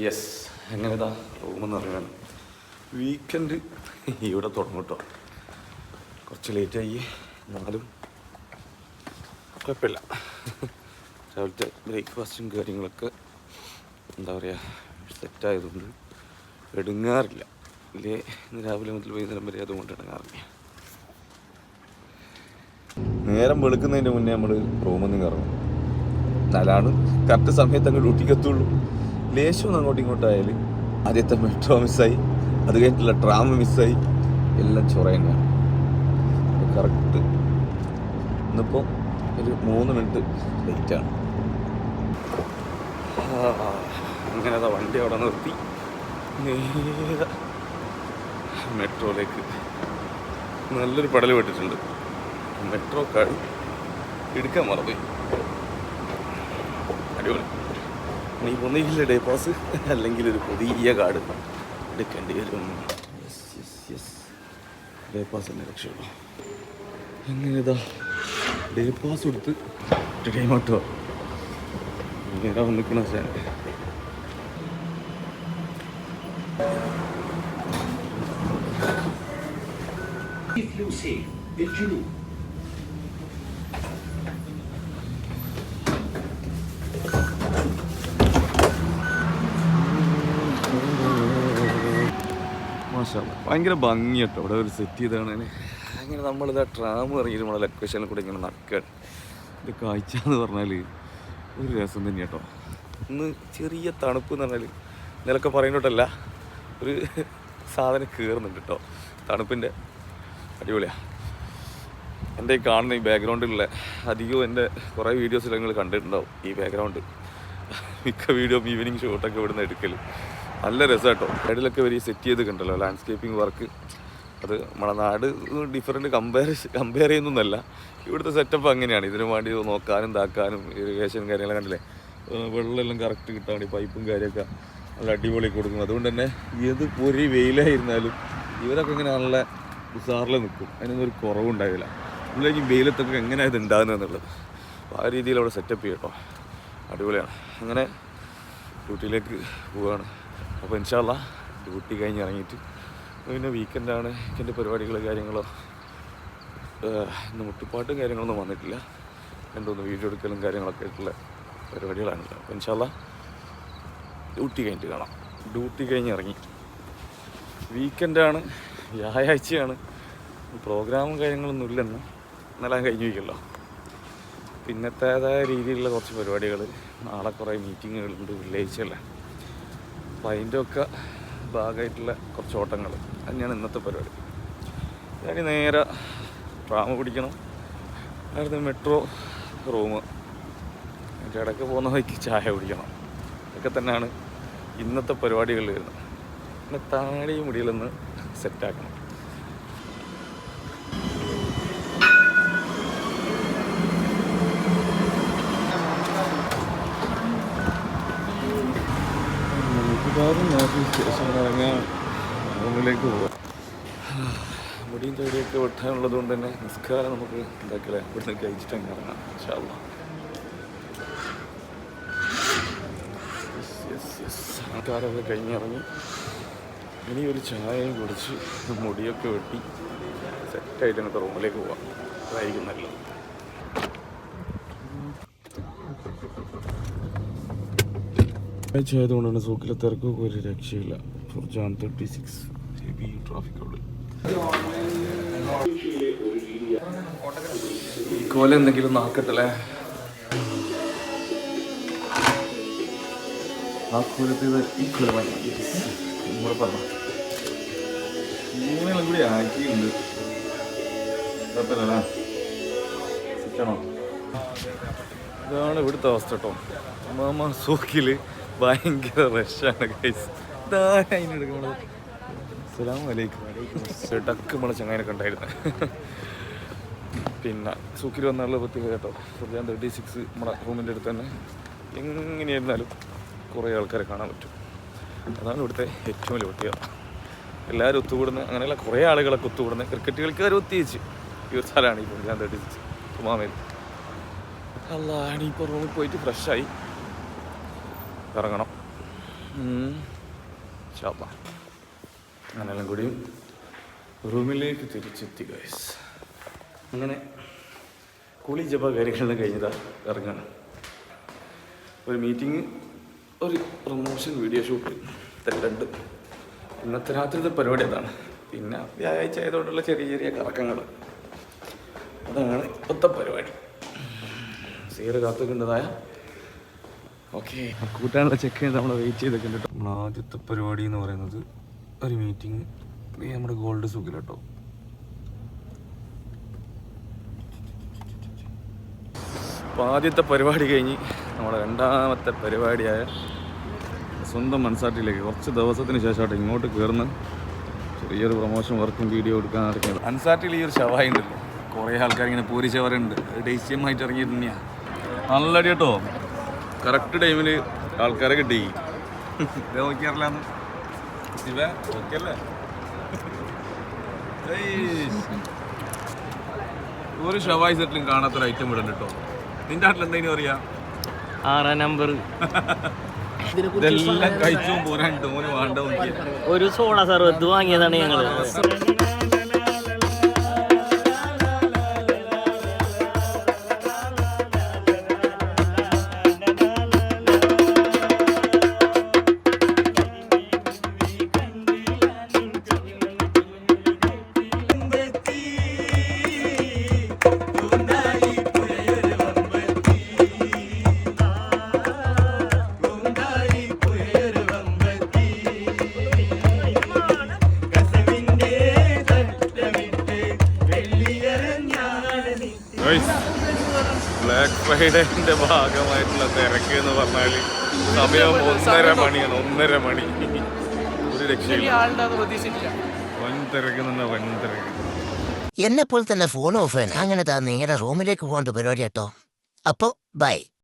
Yes എങ്ങനെതാ? റൂമെന്ന് അറിയാൻ weekend ഇവിടെ തുടങ്ങും കേട്ടോ. കുറച്ച് ലേറ്റായി എന്നാലും കുഴപ്പമില്ല. രാവിലത്തെ ബ്രേക്ക്ഫാസ്റ്റും കാര്യങ്ങളൊക്കെ എന്താ പറയുക സെറ്റായതുകൊണ്ട് എടുങ്ങാറില്ല. ഇല്ലേ? ഇന്ന് രാവിലെ മുതൽ വൈകുന്നേരം വരെ അതുകൊണ്ട് എടുങ്ങാറില്ല. നേരം വെളുക്കുന്നതിന് മുന്നേ നമ്മൾ റൂമിൽ നിന്ന് ഇറങ്ങും എന്നാലാണ് കറക്റ്റ് സമയത്ത് അങ്ങ് ഡ്യൂട്ടിക്ക് എത്തുള്ളൂ. ലേശം അങ്ങോട്ടും ഇങ്ങോട്ടും ആദ്യത്തെ മെട്രോ മിസ്സായി അത് കഴിഞ്ഞിട്ടുള്ള ട്രാം മിസ്സായി എല്ലാം ചൊറ കറക്റ്റ് ഇന്നിപ്പോൾ ഒരു മൂന്ന് മിനിറ്റ് ലേറ്റാണ് അങ്ങനെ അതാ വണ്ടി അവിടെ നിർത്തി. നേരെ മെട്രോയിലേക്ക് നല്ലൊരു പടൽ വിട്ടിട്ടുണ്ട് മെട്രോ കാർഡ് എടുക്കാൻ മറന്നു. അടിപൊളി. നീ ഒന്നുകിൽ ഡൈപ്പാസ് അല്ലെങ്കിൽ ഒരു പുതിയ കാർഡ് എടുക്കേണ്ടി വരും. യെസ് യെസ് യെസ് ഡൈപ്പാസ് തന്നെ രക്ഷയുള്ളൂ. എങ്ങനെയതാ ഇതാ? ഡൈപ്പാസ് കൊടുത്ത് ടൈം ആട്ടോ. ഇങ്ങനെ വന്നിക്കണ ശരി If you say that you മാഷാ ഭയങ്കര ഭംഗി കേട്ടോ. ഇവിടെ ഒരു സെറ്റ് ചെയ്താണ് അങ്ങനെ നമ്മളിത് ആ ട്രാം ഇറങ്ങിയിട്ട് നമ്മളെ ലൊക്കേഷനിൽ കൂടെ ഇങ്ങനെ നടക്കുകയാണ് ഇത് കാഴ്ച എന്ന് പറഞ്ഞാൽ ഒരു രസം തന്നെ കേട്ടോ. ഇന്ന് ചെറിയ തണുപ്പ് എന്ന് പറഞ്ഞാൽ ഇന്നലൊക്കെ പറയുന്നോട്ടല്ല ഒരു സാധനം കയറുന്നുണ്ട് കേട്ടോ. തണുപ്പിന്റെ അടിപൊളിയാണ് എന്റെ ഈ കാണുന്ന ഈ ബാക്ക്ഗ്രൗണ്ടിലുള്ള അധികവും എന്റെ കുറേ വീഡിയോസിൽ നിങ്ങൾ കണ്ടിട്ടുണ്ടാവും ഈ ബാക്ക്ഗ്രൗണ്ട് മിക്ക വീഡിയോ ഈവനിങ് ഷോട്ടൊക്കെ ഇവിടുന്ന് എടുക്കൽ നല്ല രസമാട്ടോ. സൈഡിലൊക്കെ ഇവർ സെറ്റ് ചെയ്ത് കണ്ടല്ലോ ലാൻഡ്സ്കേപ്പിംഗ് വർക്ക് അത് നമ്മുടെ നാട് ഡിഫറെന്റ് കമ്പയർ കമ്പയർ ചെയ്യുന്നൊന്നല്ല ഇവിടുത്തെ സെറ്റപ്പ് അങ്ങനെയാണ്. ഇതിനു വേണ്ടി നോക്കാനും താക്കാനും ഇറിഗേഷൻ കാര്യങ്ങളൊക്കെ കണ്ടില്ലേ? വെള്ളമെല്ലാം കറക്റ്റ് കിട്ടാൻ വേണ്ടി പൈപ്പും കാര്യമൊക്കെ നല്ല അടിപൊളി കൊടുക്കും അതുകൊണ്ട് തന്നെ ഏത് പൊരി വെയിലായിരുന്നാലും ഇവരൊക്കെ ഇങ്ങനെ നല്ല ഉസാറിൽ നിൽക്കും. അതിനൊന്നും ഒരു കുറവുണ്ടാവില്ല. നമ്മളേക്ക് വെയിലത്തൊക്കെ എങ്ങനെയാണ് ഇത് ഉണ്ടാകുന്നത് എന്നുള്ളത്. അപ്പോൾ ആ രീതിയിൽ അവിടെ സെറ്റപ്പ് ചെയ്യട്ടോ. അടിപൊളിയാണ്. അങ്ങനെ ഡ്യൂട്ടിയിലേക്ക് പോവുകയാണ് അപ്പോൾ ഇൻഷാല്ല ഡ്യൂട്ടി കഴിഞ്ഞ് ഇറങ്ങിയിട്ട് പിന്നെ വീക്കെൻഡാണ് വീക്കെൻഡ് പരിപാടികൾ കാര്യങ്ങളോ ഇന്ന് മുട്ടിപ്പാട്ടും കാര്യങ്ങളൊന്നും വന്നിട്ടില്ല. രണ്ടൊന്ന് വീഡിയോ എടുക്കലും കാര്യങ്ങളൊക്കെ ആയിട്ടുള്ള പരിപാടികളാണ് അപ്പോൾ ഇൻഷാല്ല ഡ്യൂട്ടി കഴിഞ്ഞിട്ട് കാണാം. ഡ്യൂട്ടി കഴിഞ്ഞ് ഇറങ്ങി. വീക്കെൻഡാണ് വ്യാഴാഴ്ചയാണ്. പ്രോഗ്രാമും കാര്യങ്ങളൊന്നും ഇല്ലെന്ന്. ഇന്നലെ കഴിഞ്ഞു വയ്ക്കല്ലോ പിന്നത്തേതായ രീതിയിലുള്ള കുറച്ച് പരിപാടികൾ നാളെ കുറേ മീറ്റിങ്ങുകളുണ്ട് വെള്ളിയാഴ്ചയല്ലേ അപ്പം അതിന്റെ ഒക്കെ ഭാഗമായിട്ടുള്ള കുറച്ച് ഓട്ടങ്ങൾ തന്നെയാണ് ഇന്നത്തെ പരിപാടി. ഞാൻ നേരെ ട്രാമ പിടിക്കണം. അവിടുന്ന് മെട്രോ റൂം അതിന്റെ ഇടയ്ക്ക് പോകുന്ന വഴിക്ക് ചായ കുടിക്കണം. ഇതൊക്കെ തന്നെയാണ് ഇന്നത്തെ പരിപാടികളിൽ വരുന്നത്. പിന്നെ താഴെയും മുടിയിലൊന്ന് സെറ്റാക്കണം മിക്കവാറും നോക്കി സ്റ്റേഷനിൽ ഇറങ്ങാൻ റൂമിലേക്ക് പോകാം മുടിയും തടിയൊക്കെ വെട്ടാനുള്ളത് കൊണ്ട് തന്നെ നിസ്കാരം നമുക്ക് എന്താക്കലേ? ഇവിടുന്ന് കഴിച്ചിട്ട് അങ്ങ് ഇറങ്ങാം ഇൻഷാല്ല ആൾക്കാരൊക്കെ കഴിഞ്ഞിറങ്ങി ഇനി ഒരു ചായയും കുടിച്ച് മുടിയൊക്കെ വെട്ടി സെറ്റായിട്ട് അങ്ങോട്ട് റൂമിലേക്ക് പോവാം. അതായിരിക്കും നല്ലത്. ആഴ്ച ആയതുകൊണ്ടാണ് സൂക്കിലെ തിരക്കൊക്കെ ഒരു രക്ഷയില്ല. ഫുർജാൻ തേർട്ടി സിക്സ് ട്രാഫിക് കോല എന്തെങ്കിലും നാക്കട്ടല്ലേ? ആ കോലത്തിൽ ഈ കോല നമ്മളെ പറഞ്ഞു മൂന്നെണ്ണം കൂടി ആക്കിയുണ്ട് കുഴപ്പമില്ലല്ലേ ഇതാണ് ഇവിടുത്തെ അവസ്ഥ കേട്ടോ. മാമ സൂക്കിൽ ഭയങ്കര റഷാണ് ഗൈസ് ഉണ്ടായിരുന്നു പിന്നെ സൂക്കിൽ വന്നുള്ള പ്രത്യേകത കേട്ടോ. ഫുർജാൻ തേർട്ടി സിക്സ് നമ്മുടെ റൂമിന്റെ അടുത്ത് തന്നെ എങ്ങനെയായിരുന്നാലും കുറേ ആൾക്കാരെ കാണാൻ പറ്റും. അതാണ് ഇവിടുത്തെ ഏറ്റവും വലിയ പ്രത്യേകത. എല്ലാവരും ഒത്തുകൂടുന്ന അങ്ങനെയുള്ള കുറേ ആളുകളൊക്കെ ഒത്തുകൂടുന്ന ക്രിക്കറ്റ് കളിക്കാർ ഒത്തിച്ച്. ഈ ഒരു സ്ഥലമാണ് ഈ ഫുർജാൻ തേർട്ടി സിക്സ് തുമാമേൽ അല്ല ഇനിയിപ്പോൾ റൂമിൽ പോയിട്ട് ഫ്രഷായി ഇറങ്ങണം. ഷാപ്പ അങ്ങനെല്ലാം കൂടി റൂമിലേക്ക് തിരിച്ചെത്തി ഗൈസ് അങ്ങനെ കുളി ജപ കാര്യങ്ങളെല്ലാം കഴിഞ്ഞതാ ഇറങ്ങണം ഒരു മീറ്റിംഗ് ഒരു പ്രൊമോഷൻ വീഡിയോ ഷൂട്ട് രണ്ട് ഇന്നത്തെ രാത്രിത്തെ പരിപാടി അതാണ്. പിന്നെ വ്യാഴാഴ്ച ആയതുകൊണ്ടുള്ള ചെറിയ ചെറിയ കറക്കങ്ങൾ. അതാണ് ഇപ്പോഴത്തെ പരിപാടി. സീറ് കാത്തുക്കേണ്ടതായ കൂട്ടാനുള്ള ചെക്ക് ചെയ്ത് നമ്മൾ വെയിറ്റ് ചെയ്തൊക്കെ കേട്ടോ നമ്മൾ ആദ്യത്തെ പരിപാടി എന്ന് പറയുന്നത് ഒരു മീറ്റിംഗ് നമ്മുടെ ഗോൾഡ് സുഖിൽ കേട്ടോ അപ്പോൾ ആദ്യത്തെ പരിപാടി കഴിഞ്ഞ് നമ്മുടെ രണ്ടാമത്തെ പരിപാടിയായ സ്വന്തം മൺസാട്ടിലേക്ക് കുറച്ച് ദിവസത്തിന് ശേഷമായിട്ട് ഇങ്ങോട്ട് കയറുന്ന ചെറിയൊരു പ്രൊമോഷൻ വർക്കും വീഡിയോ എടുക്കാൻ ഇറങ്ങിയത് അൻസാട്ടിൽ ഈ ഒരു ഷവായി ഉണ്ടല്ലോ. കുറേ ആൾക്കാർ ഇങ്ങനെ പൂരി ശവരുണ്ട് ഇറങ്ങിയത് തന്നെയാണ് നല്ല അടി കേട്ടോ കറക്റ്റ് ടൈമിൽ ആൾക്കാരെ കിട്ടി. ശിവ ഓക്കെ അല്ലേ. ഒരു ഷവായി സെറ്റിലും കാണാത്തൊരു ഐറ്റം ഇവിടെ കേട്ടോ നിന്റെ നാട്ടിൽ എന്തെങ്കിലും അറിയാം ആറാം നമ്പർ ഇതെല്ലാം കഴിച്ചും പോരാണ്ട് മോന് വേണ്ട ഒരു സോള സർവത്ത് വാങ്ങിയതാണ് ഞങ്ങൾ. ഫ്രൈഡേന്റെ ഭാഗമായിട്ടുള്ള തിരക്ക് എന്ന് പറഞ്ഞാൽ സമയം ഒന്നര മണിയാണ് ഒന്നര മണി. ഒരു രക്ഷയില്ല. വൻ തിരക്ക് തന്നെ വൻ തിരക്ക്. എന്നെ പോലെ തന്നെ ഫോൺ ഓഫ് അങ്ങനെ താ നേരെ റൂമിലേക്ക് പോകേണ്ട പരിപാടി കേട്ടോ അപ്പോ ബൈ